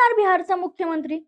होणार बिहारचा मुख्यमंत्री?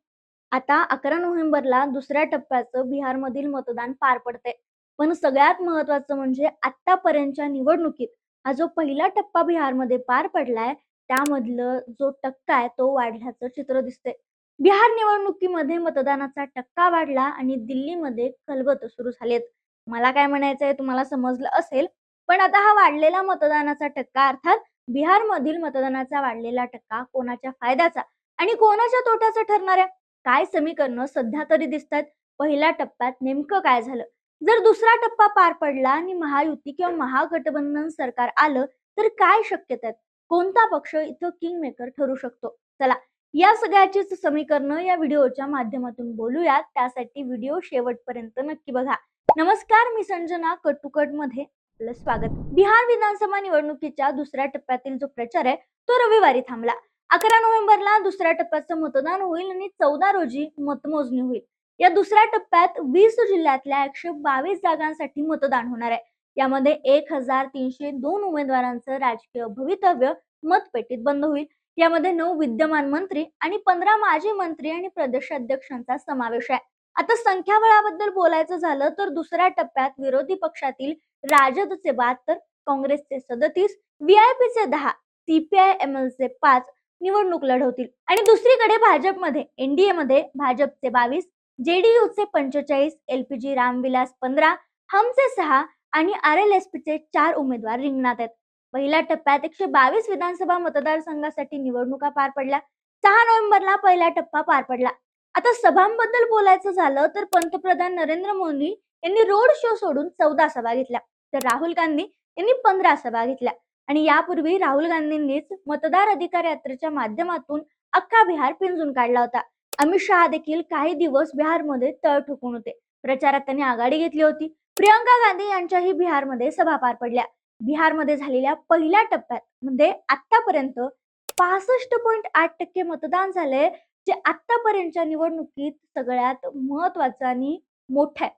आता अकरा नोव्हेंबरला दुसऱ्या टप्प्याचं बिहारमधील मतदान पार पडते पण सगळ्यात महत्वाचं म्हणजे आतापर्यंतच्या निवडणुकीत हा जो पहिला टप्पा बिहारमध्ये पार पडलाय त्यामधलं जो टक्का आहे तो वाढल्याचं चित्र दिसते बिहार निवडणुकीमध्ये मतदानाचा टक्का वाढला आणि दिल्लीमध्ये कलबत सुरू झालेत. मला काय म्हणायचंय तुम्हाला समजलं असेल पण आता हा वाढलेला मतदानाचा टक्का अर्थात बिहारमधील मतदानाचा वाढलेला टक्का कोणाच्या फायद्याचा? आणि कोणाच्या तोट्याचं ठरणार आहे काय समीकरणं सध्या तरी दिसतात पहिल्या टप्प्यात नेमकं काय झालं? जर दुसरा टप्पा पार पडला आणि महायुती किंवा महागठबंधन सरकार आलं तर काय शक्यता आहेत कोणता पक्ष इथं किंग मेकर ठरू शकतो? चला या सगळ्याचीच समीकरणं या व्हिडिओच्या माध्यमातून बोलूयात. त्यासाठी व्हिडिओ शेवटपर्यंत नक्की बघा. नमस्कार मी संजना कटुकटमध्ये आपलं स्वागत. बिहार विधानसभा निवडणुकीच्या दुसऱ्या टप्प्यातील जो प्रचार आहे तो रविवारी थांबला. अकरा नोव्हेंबरला दुसऱ्या टप्प्याचं मतदान होईल आणि चौदा रोजी मतमोजणी होईल. या दुसऱ्या टप्प्यात वीस जिल्ह्यातल्या एकशे बावीस जागांसाठी मतदान होणार आहे. यामध्ये एक हजार तीनशे दोन उमेदवारांचं राजकीय भवितव्य मतपेटीत बंद होईल. यामध्ये नऊ विद्यमान मंत्री आणि पंधरा माजी मंत्री आणि प्रदेशाध्यक्षांचा समावेश आहे. आता संख्याबळाबद्दल बोलायचं झालं तर दुसऱ्या टप्प्यात विरोधी पक्षातील राजदचे बहात्तर काँग्रेसचे सदतीस व्हीआयपीचे दहा सीपीआय चे पाच निवडणूक लढवतील. आणि दुसरीकडे भाजपमध्ये एनडीए मध्ये भाजपचे बावीस जेडीयूचे पंचेचाळीस एलपीजी रामविलास पंधरा हमचे सहा आणि आर एल एस पीचे चार उमेदवार रिंगणात आहेत. पहिल्या टप्प्यात एकशे बावीस विधानसभा मतदारसंघासाठी निवडणुका पार पडल्या. सहा नोव्हेंबरला पहिला टप्पा पार पडला. आता सभांबद्दल बोलायचं झालं तर पंतप्रधान नरेंद्र मोदी यांनी रोड शो सोडून चौदा सभा घेतल्या. तर राहुल गांधी यांनी पंधरा सभा घेतल्या. आणि यापूर्वी राहुल गांधींनीच मतदार अधिकार यात्रेच्या माध्यमातून अख्खा बिहार पिंजून काढला होता. अमित शहा देखील काही दिवस बिहारमध्ये तळ ठोकून होते. प्रचारात त्यांनी आघाडी घेतली होती. प्रियंका गांधी यांच्याही बिहारमध्ये सभा पार पडल्या. बिहारमध्ये झालेल्या पहिल्या टप्प्यात म्हणजे आतापर्यंत पासष्ट पॉईंट आठ टक्के मतदान झाले जे आतापर्यंतच्या निवडणुकीत सगळ्यात महत्वाचं आणि मोठं आहे.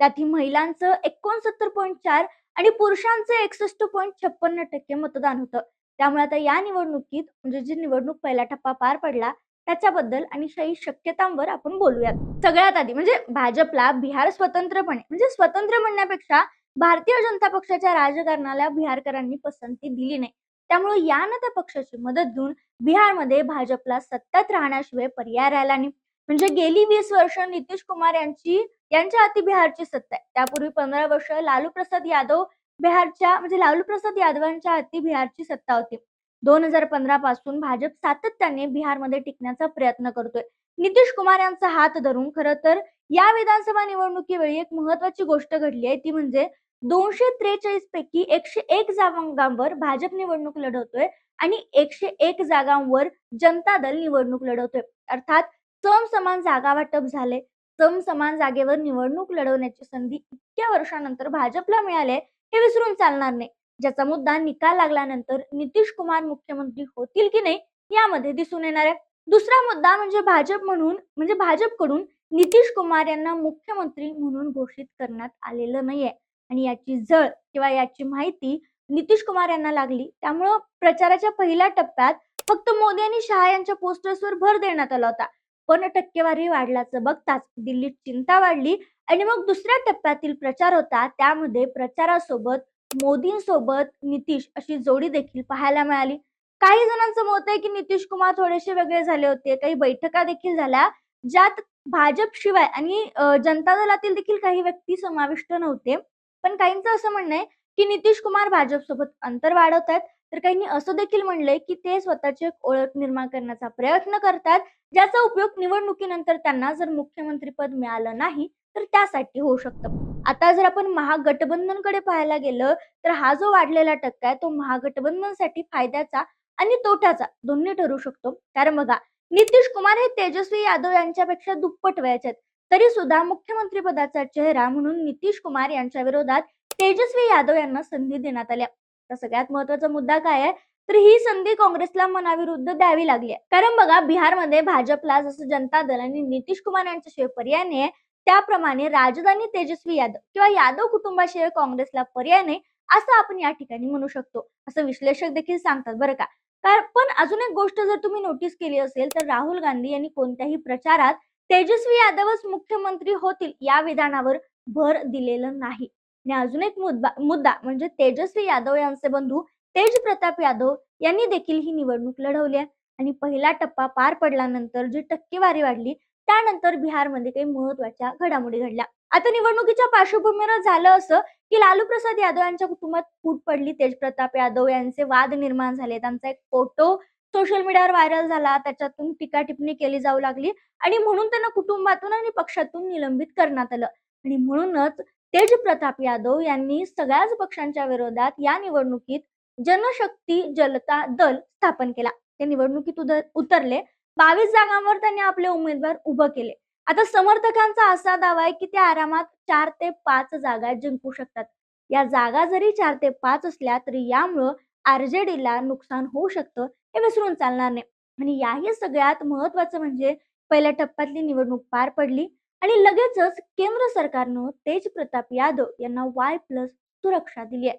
त्यात महिलांचं एकोणसत्तर पॉईंट चार आणि पुरुषांचं एकसष्ट पॉईंट छप्पन्न टक्के मतदान होतं. त्यामुळे आता या निवडणुकीत म्हणजे जी निवडणूक पहिला टप्पा पार पडला त्याच्याबद्दल आणि काही शक्यतांवर आपण बोलूयात. सगळ्यात आधी म्हणजे भाजपला बिहार स्वतंत्रपणे म्हणजे स्वतंत्र म्हणण्यापेक्षा भारतीय जनता पक्षाच्या राजकारणाला बिहारकरांनी पसंती दिली नाही. त्यामुळे यानं त्या पक्षाची मदत घेऊन बिहारमध्ये भाजपला सत्तेत राहण्याशिवाय पर्याय राहिला नाही. म्हणजे गेली वीस वर्ष नितीश कुमार यांची यांच्या हाती बिहारची सत्ता आहे. त्यापूर्वी पंधरा वर्ष लालू प्रसाद यादव बिहारच्या म्हणजे लालू प्रसाद यादवांच्या हाती बिहारची सत्ता होती. दोन हजार पंधरा पासून भाजप सातत्याने बिहारमध्ये टिकण्याचा प्रयत्न करतोय. नितीश कुमार यांचा हात धरून खरं तर या विधानसभा निवडणुकीवेळी एक महत्वाची गोष्ट घडली आहे. ती म्हणजे दोनशे त्रेचाळीस पैकी एकशे एक जागांवर भाजप निवडणूक लढवतोय आणि एकशे एक जागांवर जनता दल निवडणूक लढवतोय. अर्थात सम समान जागा वाटप झाले. सम समान जागेवर निवडणूक लढवण्याची संधी इतक्या वर्षानंतर भाजपला मिळाले हे विसरून चालणार नाही. ज्याचा मुद्दा निकाल लागल्यानंतर नितीश कुमार मुख्यमंत्री होतील की नाही यामध्ये दिसून येणार आहे. दुसरा मुद्दा म्हणजे भाजप म्हणून म्हणजे भाजपकडून नितीश कुमार यांना मुख्यमंत्री म्हणून घोषित करण्यात आलेलं नाहीये. आणि याची जळ किंवा याची माहिती नितीश कुमार यांना लागली. त्यामुळं प्रचाराच्या पहिल्या टप्प्यात फक्त मोदी आणि शहा यांच्या पोस्टर्सवर भर देण्यात आला होता. पण टक्केवारी वाढल्याचं बघताच दिल्लीत चिंता वाढली आणि मग दुसऱ्या टप्प्यातील प्रचार होता. त्यामध्ये प्रचारासोबत मोदींसोबत नितीश अशी जोडी देखील पाहायला मिळाली. काही जणांचं मत आहे की नितीश कुमार थोडेसे वेगळे झाले होते. काही बैठका देखील झाल्या ज्यात भाजप शिवाय आणि जनता दलातील देखील काही व्यक्ती समाविष्ट नव्हते. पण काहींचं असं म्हणणं आहे की नितीश कुमार भाजपसोबत अंतर वाढवत आहेत तर काहींनी असं देखील म्हणलंय की ते स्वतःची एक ओळख निर्माण करण्याचा प्रयत्न करतात. ज्याचा उपयोग निवडणुकीनंतर त्यांना जर मुख्यमंत्रीपद मिळालं नाही तर त्यासाठी होऊ शकतं. आता जर आपण महागठबंधनकडे पाहायला गेलं तर हा जो वाढलेला टक्का आहे तो महागठबंधनसाठी फायद्याचा आणि तोट्याचा दोन्ही ठरू शकतो. कारण बघा नितीश कुमार हे तेजस्वी यादव यांच्यापेक्षा दुप्पट वयाचे आहेत. तरी सुद्धा मुख्यमंत्री पदाचा चेहरा म्हणून नितीश कुमार यांच्या विरोधात तेजस्वी यादव यांना संधी देण्यात आल्या तर सगळ्यात महत्त्वाचा मुद्दा काय आहे? तर ही संधी काँग्रेसला मनाविरुद्ध द्यावी लागली आहे. कारण बघा बिहारमध्ये भाजपला जसं जनता दल आणि नितीश कुमार यांच्याशिवाय पर्याय नाही त्याप्रमाणे राजधानी तेजस्वी यादव किंवा यादव कुटुंबाशिवाय काँग्रेसला पर्याय नाही असं आपण या ठिकाणी म्हणू शकतो. असं विश्लेषक देखील सांगतात बरं का. कारण पण अजून एक गोष्ट जर तुम्ही नोटीस केली असेल तर राहुल गांधी यांनी कोणत्याही प्रचारात तेजस्वी यादवच मुख्यमंत्री होतील या विधानावर भर दिलेलं नाही. आणि अजून एक मुद्दा मुद्दा म्हणजे तेजस्वी यादव यांचे बंधू तेज प्रताप यादव यांनी देखील ही निवडणूक लढवली आहे. आणि पहिला टप्पा पार पडल्यानंतर जी टक्केवारी वाढली त्यानंतर बिहारमध्ये काही महत्त्वाच्या घडामोडी घडल्या. आता निवडणुकीच्या पार्श्वभूमीवर झालं असं की लालू प्रसाद यादव यांच्या कुटुंबात फूट पडली. तेजप्रताप यादव यांचे वाद निर्माण झाले. त्यांचा एक फोटो सोशल मीडियावर व्हायरल झाला. त्याच्यातून टीका टिप्पणी केली जाऊ लागली. आणि म्हणून त्यांना कुटुंबातून आणि पक्षातून निलंबित करण्यात आलं. आणि म्हणूनच तेज प्रताप यादव यांनी सगळ्याच पक्षांच्या विरोधात या निवडणुकीत जनशक्ती जलता दल स्थापन केला. ते निवडणुकीत उतरले. बावीस जागांवर त्यांनी आपले उमेदवार उभं केले. आता समर्थकांचा असा दावा आहे की ते आरामात चार ते पाच जागा जिंकू शकतात. या जागा जरी चार ते पाच असल्या तरी यामुळं आरजेडीला नुकसान होऊ शकतं हे विसरून चालणार नाही. आणि याही सगळ्यात महत्वाचं म्हणजे पहिल्या टप्प्यातली निवडणूक पार पडली. आणि लगेचच केंद्र सरकारनं तेज प्रताप यादव यांना वाय प्लस सुरक्षा दिली आहे.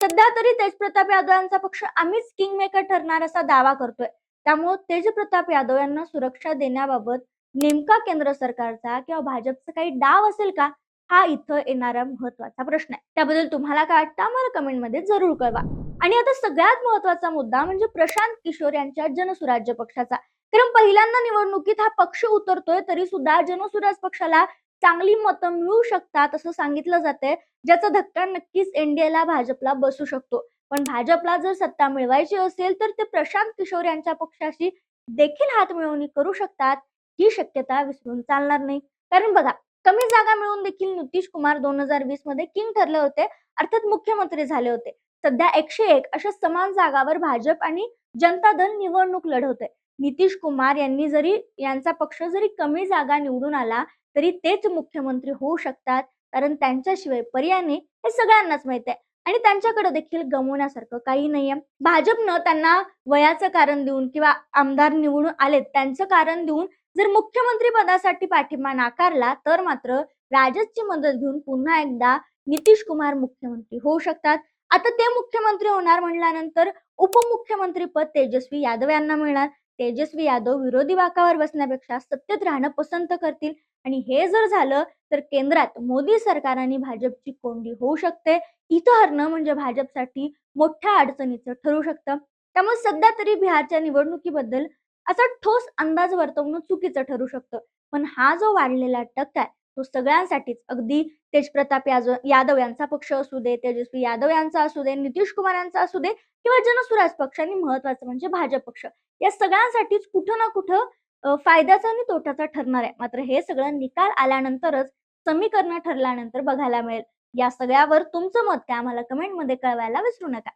सध्या तरी तेज प्रताप यादव यांचा पक्ष आम्हीच किंग मेकर ठरणार असा दावा करतोय. त्यामुळे तेज प्रताप यादव यांना सुरक्षा देण्याबाबत नेमका केंद्र सरकारचा किंवा भाजपचा काही डाव असेल का? हा इथं येणारा महत्त्वाचा प्रश्न आहे. त्याबद्दल तुम्हाला काय वाटतं? आम्हाला कमेंटमध्ये जरूर कळवा. आणि आता सगळ्यात महत्त्वाचा मुद्दा म्हणजे प्रशांत किशोर यांच्या जनसुराज्य पक्षाचा. कारण पहिल्यांदा निवडणुकीत हा पक्ष उतरतोय तरी सुद्धा जनसुराज पक्षाला चांगली मतं मिळू शकतात असं सांगितलं जातंय ज्याचा धक्का नक्कीच एनडीएला भाजपला बसू शकतो. पण भाजपला जर सत्ता मिळवायची असेल तर ते प्रशांत किशोर यांच्या पक्षाशी देखील हात मिळवणी करू शकतात. ही शक्यता विसरून चालणार नाही. कारण बघा कमी जागा मिळून देखील नितीश कुमार दोन हजार वीसमध्ये किंग ठरले होते अर्थात मुख्यमंत्री झाले होते. सध्या एकशे एक अशा समान जागावर भाजप आणि जनता दल निवडणूक लढवते नितीश कुमार यांनी जरी यांचा पक्ष जरी कमी जागा निवडून आला तरी तेच मुख्यमंत्री होऊ शकतात. कारण त्यांच्याशिवाय पर्याय हे सगळ्यांनाच माहीत आहे. आणि त्यांच्याकडे देखील गमवण्यासारखं काही नाहीये. भाजपनं त्यांना वयाचं कारण देऊन किंवा आमदार निवडून आलेत त्यांचं कारण देऊन जर मुख्यमंत्री पदासाठी पाठिंबा नाकारला तर मात्र राजदची मदत घेऊन पुन्हा एकदा नितीश कुमार मुख्यमंत्री होऊ शकतात. आता ते मुख्यमंत्री होणार म्हणल्यानंतर उपमुख्यमंत्री पद तेजस्वी यादव यांना मिळणार. तेजस्वी यादव विरोधी बाकावर बसण्यापेक्षा सत्तेत राहणं पसंत करतील. आणि हे जर झालं तर केंद्रात मोदी सरकार आणि भाजपची कोंडी होऊ शकते. इथं हरणं म्हणजे भाजपसाठी मोठ्या अडचणीचं ठरू शकतं. त्यामुळे सध्या तरी बिहारच्या निवडणुकीबद्दल असा ठोस अंदाज वर्तवणं चुकीचं ठरू शकतं. पण हा जो वाढलेला टक्का आहे तो सगळ्यांसाठीच अगदी तेजप्रताप यादव यांचा पक्ष असू दे तेजस्वी यादव यांचा असू दे नितीश कुमार यांचा असू दे किंवा जनसुराज पक्ष आणि महत्वाचं म्हणजे भाजप पक्ष. या सगळ्यांसाठीच कुठं ना कुठं फायद्याचा आणि तोट्याचा ठरणार आहे. मात्र हे सगळं निकाल आल्यानंतरच समीकरण ठरल्यानंतर बघायला मिळेल. या सगळ्यावर तुमचं मत काय? आम्हाला कमेंटमध्ये कळवायला विसरू नका.